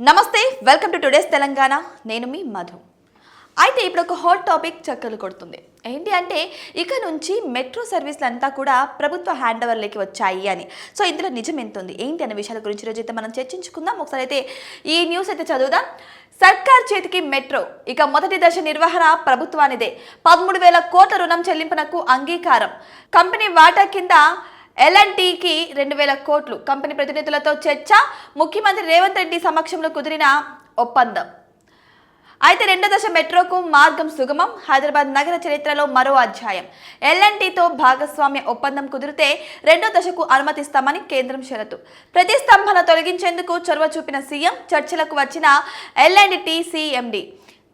నమస్తే welcome to today's Telangana. నేను మీ మధు. అయితే ఇప్పుడు ఒక హాట్ టాపిక్ చక్కలు కొడుతుంది. ఏంటి అంటే ఇక నుంచి మెట్రో సర్వీసులు అంతా కూడా ప్రభుత్వ హ్యాండ్ ఓవర్లోకి వచ్చాయి అని. సో ఇందులో నిజం ఎంత ఉంది ఏంటి అనే విషయాల గురించి రోజు అయితే మనం చర్చించుకుందాం. ఒకసారి అయితే ఈ న్యూస్ అయితే చదువుదాం. సర్కార్ చేతికి మెట్రో ఇక మొదటి దశ నిర్వహణ ప్రభుత్వానిదే. పదమూడు వేల కోట్ల రుణం చెల్లింపునకు అంగీకారం. కంపెనీ వాటా కింద ఎల్ఎన్టీకి రెండు వేల కోట్లు. కంపెనీ ప్రతినిధులతో చర్చ. ముఖ్యమంత్రి రేవంత్ రెడ్డి సమక్షంలో కుదిరిన ఒప్పందం. అయితే రెండో దశ మెట్రోకు మార్గం సుగమం. హైదరాబాద్ నగర చరిత్రలో మరో అధ్యాయం. ఎల్ఎన్టీతో భాగస్వామ్య ఒప్పందం కుదిరితే రెండో దశకు అనుమతిస్తామని కేంద్రం షరతు. ప్రతిస్తంభన తొలగించేందుకు చొరవ చూపిన సీఎం చర్చలకు వచ్చిన ఎల్ఎన్టీ సిఎండి.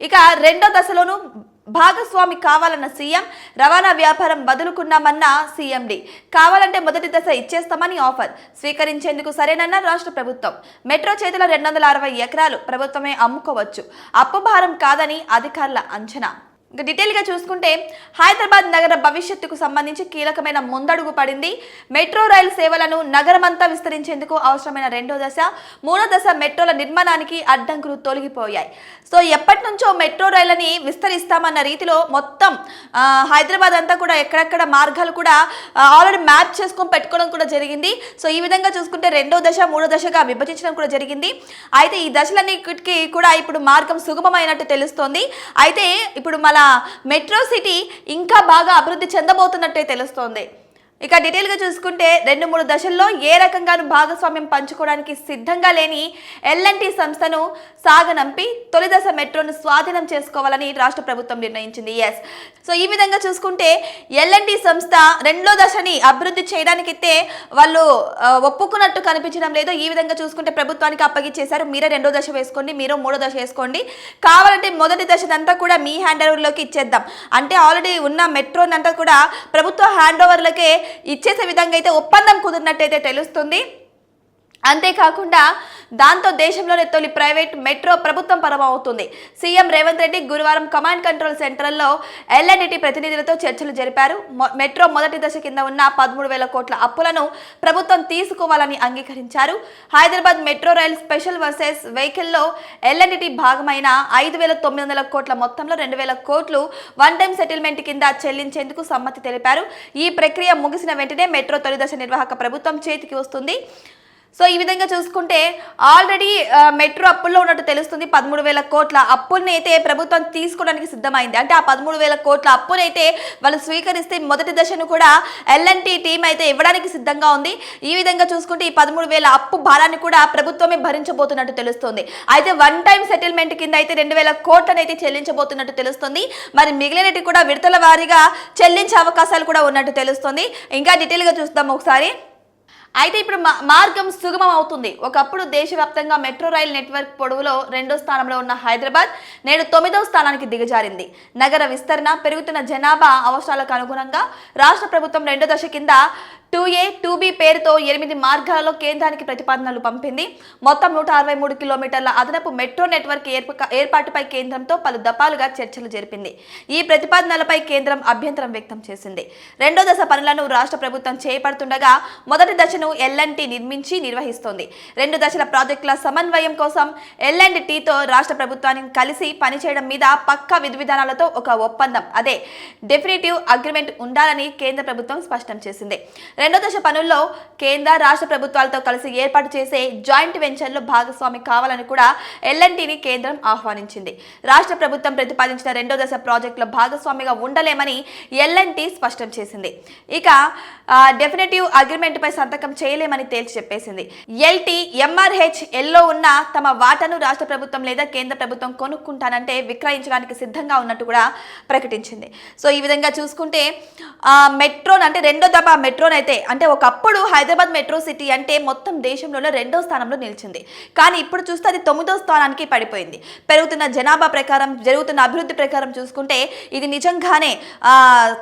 ఇక రెండో దశలోనూ భాగస్వామి కావాలన్న సీఎం రవాణా వ్యాపారం వదులుకున్నామన్న సీఎండి. కావాలంటే మొదటి దశ ఇచ్చేస్తామని ఆఫర్. స్వీకరించేందుకు సరేనన్న రాష్ట్ర ప్రభుత్వం. మెట్రో చేతిలో రెండు వందల అరవై ఎకరాలు ప్రభుత్వమే అమ్ముకోవచ్చు. అప్పు భారం కాదని అధికారుల అంచనా. ఇంకా డీటెయిల్గా చూసుకుంటే హైదరాబాద్ నగర భవిష్యత్తుకు సంబంధించి కీలకమైన ముందడుగు పడింది. మెట్రో రైలు సేవలను నగరమంతా విస్తరించేందుకు అవసరమైన రెండో దశ మూడో దశ మెట్రోల నిర్మాణానికి అడ్డంకులు తొలగిపోయాయి. సో ఎప్పటి నుంచో మెట్రో రైళ్ళని విస్తరిస్తామన్న రీతిలో మొత్తం హైదరాబాద్ అంతా కూడా ఎక్కడెక్కడ మార్గాలు కూడా ఆల్రెడీ మ్యాప్ చేసుకొని పెట్టుకోవడం కూడా జరిగింది. సో ఈ విధంగా చూసుకుంటే రెండో దశ మూడో దశగా విభజించడం కూడా జరిగింది. అయితే ఈ దశలన్నిటికీ కూడా ఇప్పుడు మార్గం సుగమమైనట్టు తెలుస్తోంది. అయితే ఇప్పుడు మన మెట్రో సిటీ ఇంకా బాగా అభివృద్ధి చెందబోతున్నట్టే తెలుస్తోంది. ఇక డీటెయిల్గా చూసుకుంటే రెండు మూడు దశల్లో ఏ రకంగానూ భాగస్వామ్యం పంచుకోవడానికి సిద్ధంగా లేని ఎల్ఎన్టీ సంస్థను సాగనంపి తొలి దశ మెట్రోను స్వాధీనం చేసుకోవాలని రాష్ట్ర ప్రభుత్వం నిర్ణయించింది. ఎస్ సో ఈ విధంగా చూసుకుంటే ఎల్ఎన్టీ సంస్థ రెండో దశని అభివృద్ధి చేయడానికైతే వాళ్ళు ఒప్పుకున్నట్టు కనిపించడం లేదు. ఈ విధంగా చూసుకుంటే ప్రభుత్వానికి అప్పగించేశారు మీరే రెండో దశ వేసుకోండి మీరు మూడో దశ వేసుకోండి. కావాలంటే మొదటి దశనంతా కూడా మీ హ్యాండ్ ఓవర్లోకి ఇచ్చేద్దాం. అంటే ఆల్రెడీ ఉన్న మెట్రోనంతా కూడా ప్రభుత్వ హ్యాండ్ ఓవర్లకే ఇచ్చేసే విధంగా అయితే ఒప్పందం కుదిరినట్టయితే తెలుస్తుంది. అంతేకాకుండా దాంతో దేశంలోని తొలి ప్రైవేట్ మెట్రో ప్రభుత్వం పరమవుతుంది సీఎం రేవంత్ రెడ్డి గురువారం కమాండ్ కంట్రోల్ సెంటర్లో ఎల్ఎన్ఈటి ప్రతినిధులతో చర్చలు జరిపారు. మెట్రో మొదటి దశ కింద ఉన్న పదమూడు వేల కోట్ల అప్పులను ప్రభుత్వం తీసుకోవాలని అంగీకరించారు. Hyderabad metro rail special purpose వెహికల్లో ఎల్ఎన్ఈటి భాగమైన ఐదు వేల తొమ్మిది వందల కోట్ల మొత్తంలో రెండు వేల కోట్లు వన్ టైం సెటిల్మెంట్ కింద చెల్లించేందుకు సమ్మతి తెలిపారు. ఈ ప్రక్రియ ముగిసిన వెంటనే మెట్రో తొలి దశ నిర్వాహక ప్రభుత్వం చేతికి వస్తుంది. సో ఈ విధంగా చూసుకుంటే ఆల్రెడీ మెట్రో అప్పుల్లో ఉన్నట్టు తెలుస్తుంది. పదమూడు వేల కోట్ల అప్పుల్ని అయితే ప్రభుత్వం తీసుకోవడానికి సిద్ధమైంది. అంటే ఆ పదమూడు వేల కోట్ల అప్పునైతే వాళ్ళు స్వీకరిస్తే మొదటి దశను కూడా ఎల్ఎన్టీ టీం అయితే ఇవ్వడానికి సిద్ధంగా ఉంది. ఈ విధంగా చూసుకుంటే ఈ పదమూడు వేల అప్పు భారాన్ని కూడా ప్రభుత్వమే భరించబోతున్నట్టు తెలుస్తుంది. అయితే వన్ టైం సెటిల్మెంట్ కింద అయితే రెండు వేల కోట్లను అయితే చెల్లించబోతున్నట్టు తెలుస్తుంది. మరి మిగిలినటి కూడా విడతల వారీగా చెల్లించే అవకాశాలు కూడా ఉన్నట్టు తెలుస్తుంది. ఇంకా డీటెయిల్గా చూద్దాం ఒకసారి. అయితే ఇప్పుడు మా- మార్గం సుగమం అవుతుంది ఒకప్పుడు దేశవ్యాప్తంగా మెట్రో రైల్ నెట్వర్క్ పొడవులో రెండో స్థానంలో ఉన్న హైదరాబాద్ నేడు తొమ్మిదవ స్థానానికి దిగజారింది. నగర విస్తరణ పెరుగుతున్న జనాభా అవసరాలకు అనుగుణంగా రాష్ట్ర ప్రభుత్వం రెండో దశ కింద టూ ఏ టూ బి పేరుతో ఎనిమిది మార్గాలలో కేంద్రానికి ప్రతిపాదనలు పంపింది. మొత్తం నూట అరవై మూడు కిలోమీటర్ల అదనపు మెట్రో నెట్వర్క్ ఏర్ప- ఏర్పాటుపై కేంద్రంతో పలు దఫాలుగా చర్చలు జరిపింది. ఈ ప్రతిపాదనలపై కేంద్రం అభ్యంతరం వ్యక్తం చేసింది. రెండో దశ పనులను రాష్ట్ర ప్రభుత్వం చేపడుతుండగా మొదటి దశను ఎల్ఎన్టీ నిర్మించి నిర్వహిస్తోంది. రెండు దశల ప్రాజెక్టుల సమన్వయం కోసం ఎల్ఎండ్ టీతో రాష్ట్ర ప్రభుత్వానికి కలిసి పనిచేయడం మీద పక్కా విధి విధానాలతో ఒక ఒప్పందం. అదే డెఫినేటివ్ అగ్రిమెంట్ ఉండాలని కేంద్ర ప్రభుత్వం స్పష్టం చేసింది. రెండో దశ పనుల్లో కేంద్ర రాష్ట్ర ప్రభుత్వాలతో కలిసి ఏర్పాటు చేసే జాయింట్ వెంచర్లో భాగస్వామి కావాలని కూడా ఎల్ఎన్టీని కేంద్రం ఆహ్వానించింది. రాష్ట్ర ప్రభుత్వం ప్రతిపాదించిన రెండో దశ ప్రాజెక్టులో భాగస్వామిగా ఉండలేమని ఎల్ఎన్టీ స్పష్టం చేసింది. ఇక డెఫినెటివ్ అగ్రిమెంట్ పై సంతకం చేయలేమని తేల్చి చెప్పేసింది. ఎల్టీ ఎంఆర్హెచ్ ఎల్లో ఉన్న తమ వాటాను రాష్ట్ర ప్రభుత్వం లేదా కేంద్ర ప్రభుత్వం కొనుక్కుంటానంటే విక్రయించడానికి సిద్ధంగా ఉన్నట్టు కూడా ప్రకటించింది. సో ఈ విధంగా చూసుకుంటే మెట్రోన్ అంటే రెండో దఫా మెట్రోన్ అయితే అంటే ఒకప్పుడు హైదరాబాద్ మెట్రో సిటీ అంటే మొత్తం దేశంలోనే రెండో స్థానంలో నిలిచింది. కానీ ఇప్పుడు చూస్తే అది తొమ్మిదో స్థానానికి పడిపోయింది. పెరుగుతున్న జనాభా ప్రకారం జరుగుతున్న అభివృద్ధి ప్రకారం చూసుకుంటే ఇది నిజంగానే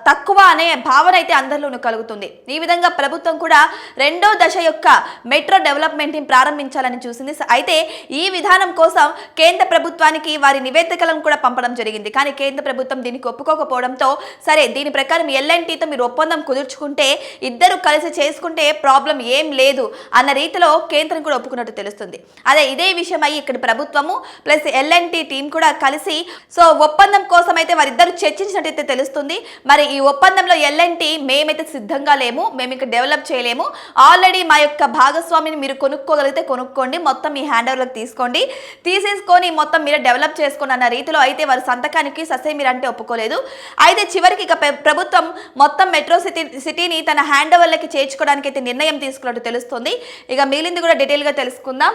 తక్కువ అనే భావన అయితే అందరిలోనూ కలుగుతుంది. ఈ విధంగా ప్రభుత్వం కూడా రెండో దశ యొక్క మెట్రో డెవలప్మెంట్ని ప్రారంభించాలని చూసింది. అయితే ఈ విధానం కోసం కేంద్ర ప్రభుత్వానికి వారి నివేదికలను కూడా పంపడం జరిగింది. కానీ కేంద్ర ప్రభుత్వం దీనికి ఒప్పుకోకపోవడంతో సరే దీని ప్రకారం ఎల్ఎన్టీతో మీరు ఒప్పందం కుదుర్చుకుంటే ఇద్దరు కలిసి చేసుకుంటే ప్రాబ్లం ఏం లేదు అన్న రీతిలో కేంద్రం కూడా ఒప్పుకున్నట్టు తెలుస్తుంది. అదే ఇదే విషయమై ఇక్కడ ప్రభుత్వము ప్లస్ ఎల్ఎన్టీ టీం కూడా కలిసి సో ఒప్పందం కోసం అయితే వారిద్దరు చర్చించినట్టయితే తెలుస్తుంది. మరి ఈ ఒప్పందంలో ఎల్ఎన్టీ మేమైతే సిద్ధంగా లేము మేము ఇక్కడ డెవలప్ చేయలేము. ఆల్రెడీ మా యొక్క భాగస్వామిని మీరు కొనుక్కోగలిగితే కొనుక్కోండి మొత్తం మీ హ్యాండ్ ఓవర్లకు తీసుకోండి. తీసేసుకొని మొత్తం మీరు డెవలప్ చేసుకోండి అన్న రీతిలో అయితే వారి సంతకానికి ససే మీరు అంటే ఒప్పుకోలేదు. అయితే చివరికి ఇక ప్రభుత్వం మొత్తం మెట్రో సిటీ సిటీని తన హ్యాండ్ ఉద్యోగాల్లోకి చేర్చుకోవడానికి అయితే నిర్ణయం తీసుకున్నట్టు తెలుస్తుంది. ఇక మిగిలింది కూడా డీటెయిల్గా తెలుసుకుందాం.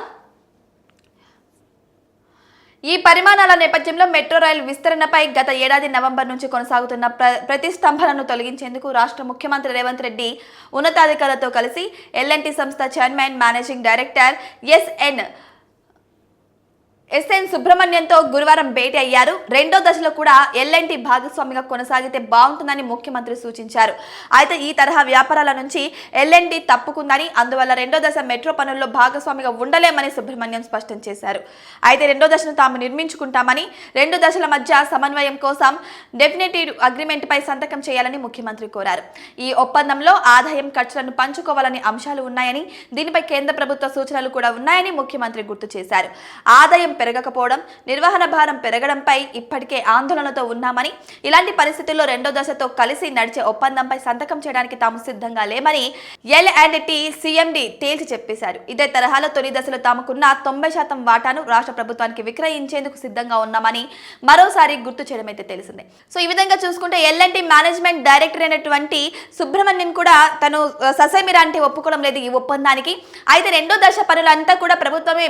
ఈ పరిమాణాల నేపథ్యంలో మెట్రో రైలు విస్తరణపై గత ఏడాది నవంబర్ నుంచి కొనసాగుతున్న ప్ర ప్రతిస్తంభనను తొలగించేందుకు రాష్ట్ర ముఖ్యమంత్రి రేవంత్ రెడ్డి ఉన్నతాధికారులతో కలిసి ఎల్ఎన్టీ సంస్థ chairman managing director S N S N సుబ్రహ్మణ్యంతో గురువారం భేటీ అయ్యారు. రెండో దశలో కూడా ఎల్ఎన్టీ భాగస్వామిగా కొనసాగితే బాగుంటుందని ముఖ్యమంత్రి సూచించారు. అయితే ఈ తరహా వ్యాపారాల నుంచి ఎల్ఎన్టీ తప్పుకుందని అందువల్ల రెండో దశ మెట్రో పనుల్లో భాగస్వామిగా ఉండలేమని సుబ్రహ్మణ్యం స్పష్టం చేశారు. అయితే రెండో దశను తాము నిర్మించుకుంటామని రెండు దశల మధ్య సమన్వయం కోసం డెఫినెటివ్ అగ్రిమెంట్పై సంతకం చేయాలని ముఖ్యమంత్రి కోరారు. ఈ ఒప్పందంలో ఆదాయం ఖర్చులను పంచుకోవాలని అంశాలు ఉన్నాయని దీనిపై కేంద్ర ప్రభుత్వ సూచనలు కూడా ఉన్నాయని ముఖ్యమంత్రి గుర్తు చేశారు. ఆదాయం పెరగకపోవడం నిర్వహణ భారం పెరగడంపై ఇప్పటికే ఆందోళనతో ఉన్నామని ఇలాంటి పరిస్థితుల్లో రెండో దశతో కలిసి నడిచే ఒప్పందంపై సంతకం చేయడానికి తాము సిద్ధంగా లేమని ఎల్ అండ్ టీ సీఎండి తేల్చి చెప్పేశారు. ఇదే తరహాలో తొలి దశలో తాముకున్న తొంభై శాతం వాటాను రాష్ట్ర ప్రభుత్వానికి విక్రయించేందుకు సిద్ధంగా ఉన్నామని మరోసారి గుర్తు చేయడం అయితే తెలిసిందే. సో ఈ విధంగా చూసుకుంటే ఎల్ఎన్టీ మేనేజ్మెంట్ డైరెక్టర్ అయినటువంటి సుబ్రహ్మణ్యం కూడా తను ససైమిరా అంటే ఒప్పుకోవడం లేదు ఈ ఒప్పందానికి. అయితే రెండో దశ పనులంతా కూడా ప్రభుత్వమే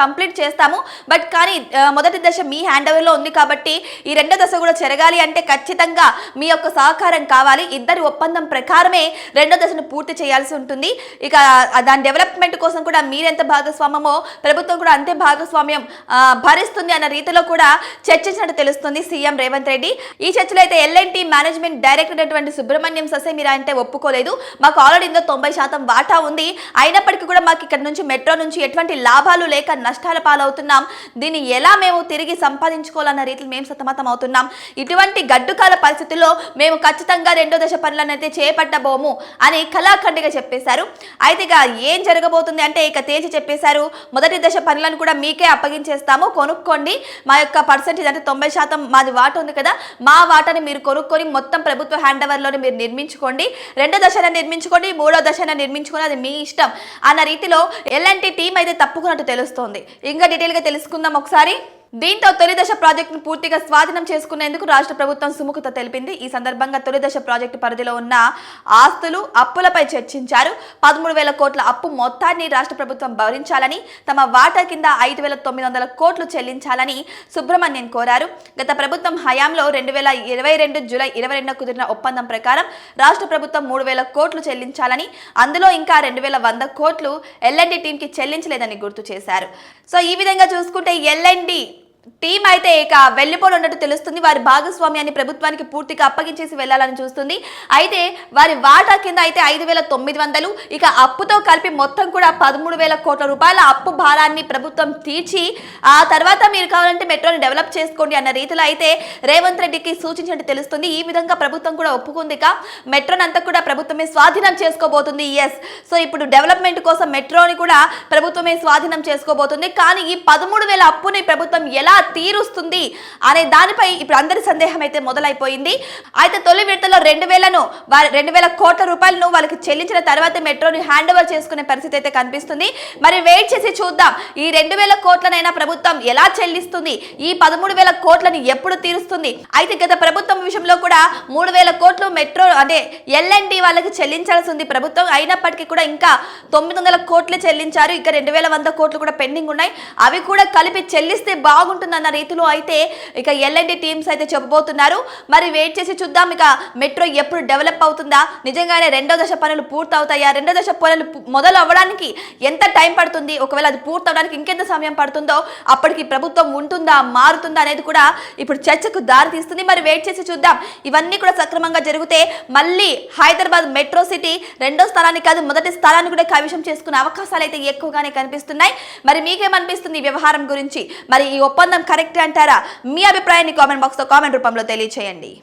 కంప్లీట్ చేస్తాము. బట్ కానీ మొదటి దశ మీ హ్యాండ్ ఓవర్లో ఉంది కాబట్టి ఈ రెండో దశ కూడా జరగాలి అంటే ఖచ్చితంగా మీ యొక్క సహకారం కావాలి. ఇద్దరి ఒప్పందం ప్రకారమే రెండో దశను పూర్తి చేయాల్సి ఉంటుంది. ఇక దాని డెవలప్మెంట్ కోసం కూడా మీరెంత భాగస్వామ్యమో ప్రభుత్వం కూడా అంతే భాగస్వామ్యం భరిస్తుంది అన్న రీతిలో కూడా చర్చించినట్టు తెలుస్తుంది సీఎం రేవంత్ రెడ్డి. ఈ చర్చలో అయితే ఎల్ఎన్టీ మేనేజ్మెంట్ డైరెక్టర్ అయినటువంటి సుబ్రహ్మణ్యం ససేమిరా అంటే ఒప్పుకోలేదు. మాకు ఆల్రెడీ ఇందులో తొంభై శాతం వాటా ఉంది. అయినప్పటికీ కూడా మాకు ఇక్కడ నుంచి మెట్రో నుంచి ఎటువంటి లాభాలు లేక నష్టాల పాలవుతున్నాం. దీన్ని ఎలా మేము తిరిగి సంపాదించుకోవాలన్న రీతిలో మేము సతమతం అవుతున్నాం. ఇటువంటి గడ్డుకాల పరిస్థితుల్లో మేము ఖచ్చితంగా రెండో దశ పనులను అయితే చేపట్టబోము అని కళాఖండిగా చెప్పేశారు. అయితే ఇక ఏం జరగబోతుంది అంటే ఇక తేల్చి చెప్పేశారు. మొదటి దశ పనులను కూడా మీకే అప్పగించేస్తాము. కొనుక్కోండి. మా యొక్క పర్సెంటేజ్ అంటే తొంభై శాతం మాది వాట ఉంది కదా మా వాటాని మీరు కొనుక్కొని మొత్తం ప్రభుత్వ హ్యాండ్ ఓవర్లోనే మీరు నిర్మించుకోండి. రెండో దశన నిర్మించుకోండి మూడో దశన నిర్మించుకోండి. అది మీ ఇష్టం అన్న రీతిలో ఎలాంటి టీం అయితే తప్పుకున్నట్టు తెలుస్తోంది. ఇంకా డీటెయిల్గా తెలుసు తెలుసుకుందాం ఒకసారి. దీంతో తొలిదశ ప్రాజెక్టును పూర్తిగా స్వాధీనం చేసుకునేందుకు రాష్ట్ర ప్రభుత్వం సుముఖత తెలిపింది. ఈ సందర్భంగా తొలిదశ ప్రాజెక్టు పరిధిలో ఉన్న ఆస్తులు అప్పులపై చర్చించారు. పదమూడు వేల కోట్ల అప్పు మొత్తాన్ని రాష్ట్ర ప్రభుత్వం భరించాలని తమ వాటా కింద ఐదు వేల తొమ్మిది వందల కోట్లు చెల్లించాలని సుబ్రహ్మణ్యన్ కోరారు. గత ప్రభుత్వం హయాంలో రెండు వేల ఇరవై రెండు జూలై ఇరవై రెండున కుదిరిన ఒప్పందం ప్రకారం రాష్ట్ర ప్రభుత్వం మూడు వేల కోట్లు చెల్లించాలని అందులో ఇంకా రెండు వేల వంద కోట్లు ఎల్ఎన్డి టీంకి చెల్లించలేదని గుర్తు చేశారు. సో ఈ విధంగా చూసుకుంటే ఎల్ఎన్డి టీం అయితే ఇక వెళ్ళిపోలు ఉన్నట్టు తెలుస్తుంది. వారి భాగస్వామ్యాన్ని ప్రభుత్వానికి పూర్తిగా అప్పగించేసి వెళ్ళాలని చూస్తుంది. అయితే వారి వాటా కింద అయితే ఐదు వేల తొమ్మిది వందలు ఇక అప్పుతో కలిపి మొత్తం కూడా పదమూడు వేల కోట్ల రూపాయల అప్పు భారాన్ని ప్రభుత్వం తీర్చి ఆ తర్వాత మీరు కావాలంటే మెట్రోని డెవలప్ చేసుకోండి అన్న రీతిలో అయితే రేవంత్ రెడ్డికి సూచించినట్టు తెలుస్తుంది. ఈ విధంగా ప్రభుత్వం కూడా ఒప్పుకుంది. ఇక మెట్రోని అంతా కూడా ప్రభుత్వమే స్వాధీనం చేసుకోబోతుంది. ఎస్ సో ఇప్పుడు డెవలప్మెంట్ కోసం మెట్రోని కూడా ప్రభుత్వమే స్వాధీనం చేసుకోబోతుంది. కానీ ఈ పదమూడు వేల అప్పుని ప్రభుత్వం ఎలా తీరుస్తుంది అనే దానిపై ఇప్పుడు అందరి సందేహం అయితే మొదలైపోయింది. అయితే తొలి విడతలో రెండు వేలను రెండు వేల కోట్ల రూపాయలను వాళ్ళకి చెల్లించిన తర్వాత మెట్రోని హ్యాండ్ ఓవర్ చేసుకునే పరిస్థితి అయితే కనిపిస్తుంది. మరి వెయిట్ చేసి చూద్దాం. ఈ రెండు వేల కోట్లనైనా ప్రభుత్వం ఎలా చెల్లిస్తుంది? ఈ పదమూడు వేల కోట్లను ఎప్పుడు తీరుస్తుంది? అయితే గత ప్రభుత్వం విషయంలో కూడా మూడు వేల కోట్లు మెట్రో అదే ఎల్ఎన్డి వాళ్ళకి చెల్లించాల్సి ఉంది ప్రభుత్వం. అయినప్పటికీ కూడా ఇంకా తొమ్మిది వందల కోట్లు చెల్లించారు. ఇక రెండు వేల వంద కోట్లు కూడా పెండింగ్ ఉన్నాయి. అవి కూడా కలిపి చెల్లిస్తే బాగుంటుంది బాగుంటుందన్న రీతిలో అయితే ఇక ఎల్ఎన్డి టీమ్స్ అయితే చెప్పబోతున్నారు. మరి వెయిట్ చేసి చూద్దాం. ఇక మెట్రో ఎప్పుడు డెవలప్ అవుతుందా? నిజంగానే రెండో దశ పనులు పూర్తవుతాయా? రెండో దశ పనులు మొదలు అవ్వడానికి ఎంత టైం పడుతుంది? ఒకవేళ అది పూర్తవడానికి ఇంకెంత సమయం పడుతుందో అప్పటికి ప్రభుత్వం ఉంటుందా? మారుతుందా అనేది కూడా ఇప్పుడు చర్చకు దారి తీస్తుంది. మరి వెయిట్ చేసి చూద్దాం. ఇవన్నీ కూడా సక్రమంగా జరిగితే మళ్ళీ హైదరాబాద్ మెట్రో సిటీ రెండో స్థానాన్ని కాదు మొదటి స్థానాన్ని కూడా కవిషం చేసుకునే అవకాశాలు అయితే ఎక్కువగానే కనిపిస్తున్నాయి. మరి మీకేమనిపిస్తుంది ఈ వ్యవహారం గురించి? మరి ఈ ఒప్పందం కరెక్ట్ అంటారా? మీ అభిప్రాయాన్ని కామెంట్ బాక్స్లో కామెంట్ రూపంలో తెలియచేయండి.